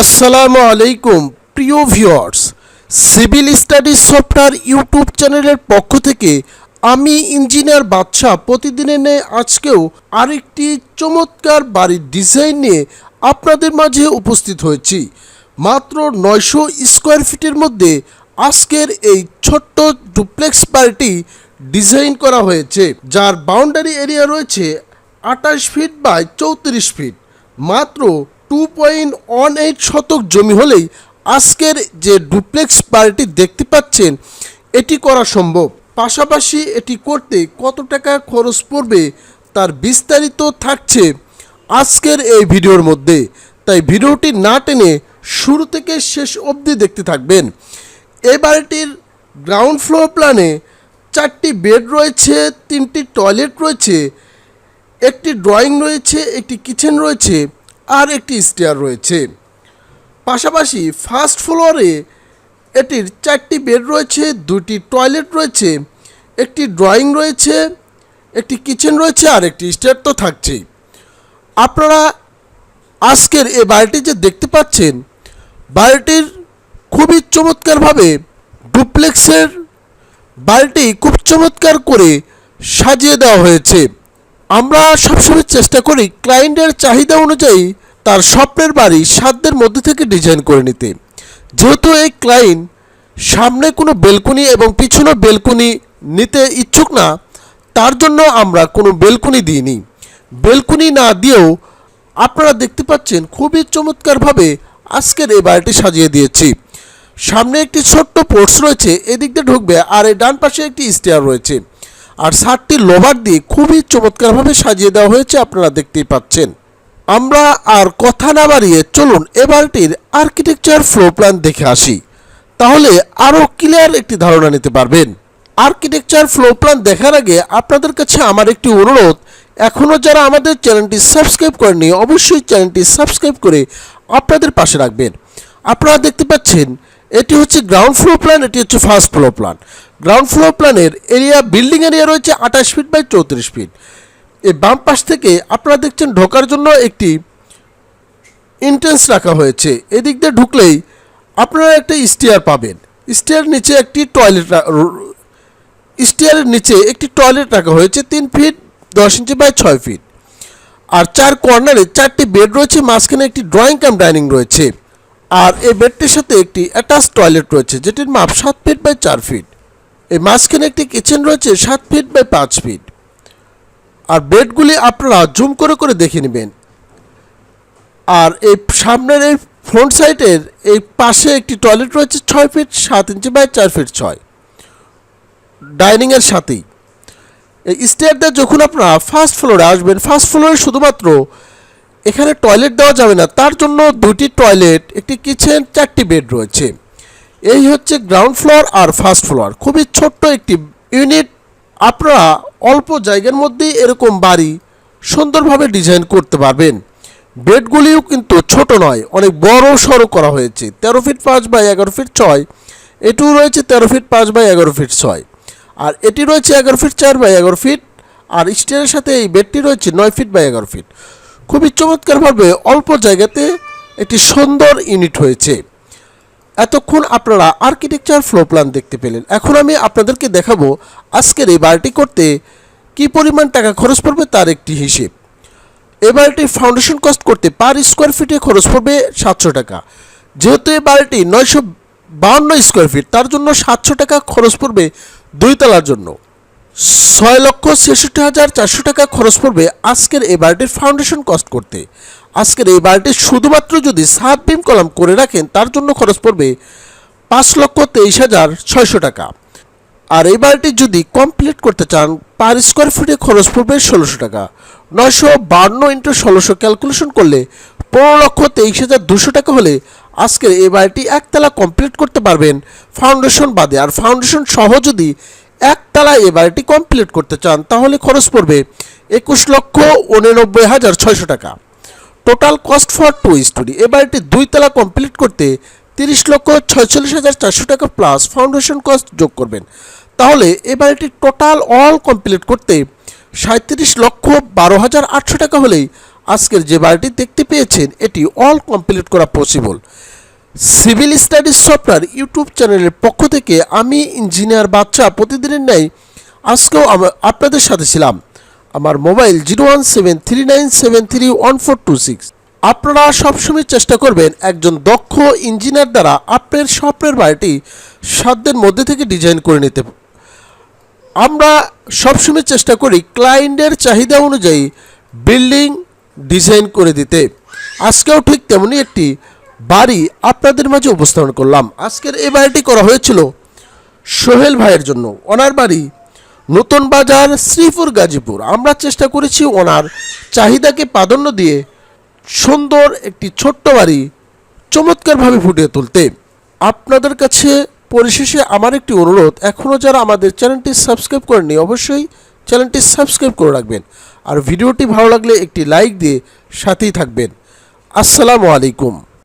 আসসালামু আলাইকুম, প্রিয় viewers. Civil studies software YouTube চ্যানেলের পক্ষ থেকে আমি ইঞ্জিনিয়ার বাদশাহ প্রতিদিনের ন্যায় আজকেও আরেকটি চমৎকার বাড়ির ডিজাইন নিয়ে আপনাদের মাঝে উপস্থিত হয়েছি। মাত্র নয়শো স্কোয়ার ফিটের মধ্যে আজকের এই ছোট্ট ডুপ্লেক্স বাড়িটি ডিজাইন করা হয়েছে, যার বাউন্ডারি এরিয়া রয়েছে আঠাশ ফিট বাই চৌত্রিশ ফিট। মাত্র টু পয়েন্ট ওয়ান এইট শতক জমি হলেই আজকের যে ডুপ্লেক্স বাড়িটি দেখতে পাচ্ছেন, এটি করা সম্ভব। পাশাপাশি এটি করতে কত টাকা খরচ পড়বে তার বিস্তারিত থাকছে আজকের এই ভিডিওর মধ্যে। তাই ভিডিওটি না টেনে শুরু থেকে শেষ অবধি দেখতে থাকবেন। এই বাড়িটির গ্রাউন্ড ফ্লোর প্ল্যানে চারটি বেড রয়েছে, তিনটি টয়লেট রয়েছে, একটি ড্রয়িং রয়েছে, একটি কিচেন রয়েছে। আর একটি স্টেয়ার রয়েছে। পাশাপাশি ফার্স্ট ফ্লোরে এটির চারটি বেড রয়েছে, দুটি টয়লেট রয়েছে, একটি ড্রয়িং রয়েছে, একটি কিচেন রয়েছে, আর একটি স্টেয়ার তো থাকছেই। আপনারা আজকের এই বাড়িটি যে দেখতে পাচ্ছেন, বাড়িটির খুবই চমৎকারভাবে ডুপ্লেক্সের বাড়িটি খুব চমৎকার করে সাজিয়ে দেওয়া হয়েছে। আমরা সবসময় চেষ্টা করি ক্লায়েন্টের চাহিদা অনুযায়ী তার স্বপ্নের বাড়ি সাধ্যের মধ্যে থেকে ডিজাইন করে নিতে। যেহেতু এই ক্লায়েন্ট সামনে কোনো বেলকুনি এবং পিছনে বেলকুনি নিতে ইচ্ছুক না, তার জন্য আমরা কোনো বেলকুনি দিইনি। বেলকুনি না দিয়েও আপনারা দেখতে পাচ্ছেন খুবই চমৎকারভাবে আজকের এই বাড়িটি সাজিয়ে দিয়েছি। সামনে একটি ছোট্ট পোর্টস রয়েছে, এদিক দিয়ে ঢুকবে আর এই ডান পাশে একটি স্টেয়ার রয়েছে। আর সাতটি লোভার দিয়ে খুবই চমৎকারভাবে সাজিয়ে দেওয়া হয়েছে, আপনারা দেখতেই পাচ্ছেন। আমরা আর কথা না বাড়িয়ে চলুন এবারটির আর্কিটেকচার ফ্লোর প্ল্যান দেখে আসি। তাহলে আরও ক্লিয়ার একটি ধারণা নিতে পারবেন। আর্কিটেকচার ফ্লো প্ল্যান দেখার আগে আপনাদের কাছে আমার একটি অনুরোধ এখনও যারা আমাদের চ্যানেলটি সাবস্ক্রাইব করেননি, অবশ্যই চ্যানেলটি সাবস্ক্রাইব করে আপনাদের পাশে রাখবেন। আপনারা দেখতে পাচ্ছেন, এটি হচ্ছে গ্রাউন্ড ফ্লোর প্ল্যান এটি হচ্ছে first floor plan ground floor প্ল্যানের এরিয়া বিল্ডিং এরিয়া রয়েছে আঠাশ ফিট বাই চৌত্রিশ ফিট এই বাম পাশ থেকে আপনারা দেখছেন ঢোকার জন্য একটি এন্ট্রেন্স রাখা হয়েছে। এদিক দিয়ে ঢুকলেই আপনারা একটা স্টেয়ার পাবেন। স্টেয়ার নিচে একটি টয়লেট স্টেয়ারের নিচে একটি টয়লেট রাখা হয়েছে তিন ফিট দশ ইঞ্চি বাই ছয় ফিট আর চার কর্নারে চারটি বেড রয়েছে, মাঝখানে একটি ড্রয়িং কাম ডাইনিং রয়েছে। আর এই বেডটির সাথে একটি অ্যাটাচ টয়লেট রয়েছে, যেটির মাপ সাত ফিট বাই চার ফিট এই মাঝখানে একটি কিচেন রয়েছে, সাত ফিট বাই পাঁচ ফিট আর বেডগুলি আপনারা জুম করে করে দেখে নেবেন। আর এই সামনের এই ফ্রন্ট সাইডের এই পাশে একটি টয়লেট রয়েছে ছয় ফিট সাত ইঞ্চি বাই চার ফিট ছয়। ডাইনিংয়ের সাথেই। এই স্টেয়ার দিয়ে যখন আপনারা ফার্স্ট ফ্লোরে আসবেন, ফার্স্ট ফ্লোরে শুধুমাত্র এখানে টয়লেট দেওয়া যাবে না, তার জন্য দুটি টয়লেট, একটি কিচেন, চারটি বেড রয়েছে। এই হচ্ছে গ্রাউন্ড ফ্লোর আর ফার্স্ট ফ্লোর। খুবই ছোট্ট একটি ইউনিট আপনারা অল্প জায়গার মধ্যেই এরকম বাড়ি সুন্দরভাবে ডিজাইন করতে পারবেন। বেডগুলিও কিন্তু ছোট নয়, অনেক বড় সড়ো করা হয়েছে। তেরো ফিট পাঁচ বাই এগারো ফিট ছয়, এটিও রয়েছে তেরো ফিট পাঁচ বাই এগারো ফিট ছয়। আর এটি রয়েছে এগারো ফিট চার বাই এগারো ফিট, আর স্টেয়ারের সাথে এই বেডটি রয়েছে নয় ফিট বাই এগারো ফিট। খুবই চমৎকারভাবে অল্প জায়গাতে একটি সুন্দর ইউনিট হয়েছে। এতক্ষণ আপনারা আর্কিটেকচার ফ্লো প্ল্যান দেখতে পেলেন। এখন আমি আপনাদেরকে দেখাবো আজকের এই বাড়িটি করতে কি পরিমাণ টাকা খরচ পড়বে তার একটি হিসেব। এই বাড়িটির ফাউন্ডেশন কস্ট করতে পার স্কোয়ার ফিটে খরচ পড়বে সাতশো টাকা। যেহেতু এই বাড়িটি নয়শো বাউন্ন স্কোয়ার ফিট তার জন্য সাতশো টাকা খরচ পড়বে দুই তলার জন্য। ছয় লক্ষ ছেষট্টি হাজার চারশো টাকা খরচ পড়বে আজকের এই বাড়িটির ফাউন্ডেশন কস্ট করতে। আজকের এই বাড়িটি শুধুমাত্র যদি সাত বিম কলাম করে রাখেন, তার জন্য খরচ পড়বে পাঁচ লক্ষ তেইশ হাজার ছয়শো টাকা। আর এই বাড়িটি যদি কমপ্লিট করতে চান পার স্কোয়ার ফিটে খরচ পড়বে ষোলোশো টাকা। নয়শো বান্ন ইন্টু ষোলোশো ক্যালকুলেশন করলে পনেরো লক্ষ তেইশ হাজার দুশো টাকা হলে আজকের এই বাড়িটি একতলা কমপ্লিট করতে পারবেন ফাউন্ডেশন বাদে। আর ফাউন্ডেশন সহ যদি একতলা এই বাড়িটি কমপ্লিট করতে চান, তাহলে খরচ পড়বে একুশ লক্ষ উননব্বই হাজার ছয়শো টাকা। Total cost for two storey এ দুই তলা কমপ্লিট করতে তিরিশ লক্ষ ছয়চল্লিশ হাজার চারশো টাকা প্লাস ফাউন্ডেশন কস্ট যোগ করবেন। তাহলে এ বাড়িটি টোটাল অল কমপ্লিট করতে সাঁত্রিশ লক্ষ বারো হাজার আটশো টাকা হলেই আজকের যে বাড়িটি দেখতে পেয়েছেন, এটি অল কমপ্লিট করা possible civil studies software YouTube চ্যানেলের পক্ষ থেকে আমি ইঞ্জিনিয়ার বাচ্চা প্রতিদিনের ন্যায় আজকেও আপনাদের সাথে ছিলাম। আমার mobile zero one seven three nine seven three one four two six. আপনারা সবসময় চেষ্টা করবেন একজন দক্ষ ইঞ্জিনিয়ার দ্বারা আপনার স্বপ্নের বাড়িটি সাধ্যের মধ্যে থেকে ডিজাইন করে নিতে। আমরা সবসময় চেষ্টা করি ক্লায়েন্টের চাহিদা অনুযায়ী বিল্ডিং ডিজাইন করে দিতে। আজকেও ঠিক তেমনি একটি বাড়ি আপনাদের মাঝে উপস্থাপন করলাম। আজকের এই বাড়িটি করা হয়েছিল সোহেল ভাইয়ের জন্য। ওনার বাড়ি নতুন বাজার শ্রীপুর, গাজীপুর। আমরা চেষ্টা করেছি ওনার চাহিদাকে প্রাধান্য দিয়ে সুন্দর একটি ছোট্ট বাড়ি চমৎকারভাবে ফুটিয়ে তুলতে। আপনাদের কাছে পরিশেষে আমার একটি অনুরোধ এখনও যারা আমাদের চ্যানেলটি সাবস্ক্রাইব করেননি, অবশ্যই চ্যানেলটি সাবস্ক্রাইব করে রাখবেন। আর ভিডিওটি ভালো লাগলে একটি লাইক দিয়ে সাথেই থাকবেন। আসসালামু আলাইকুম।